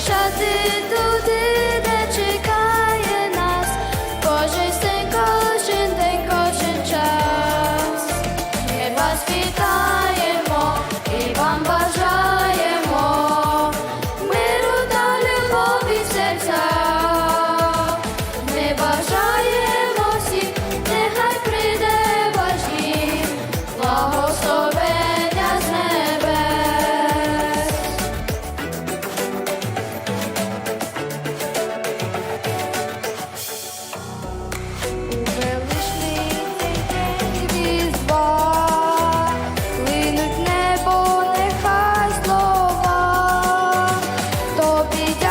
সাথে Florida.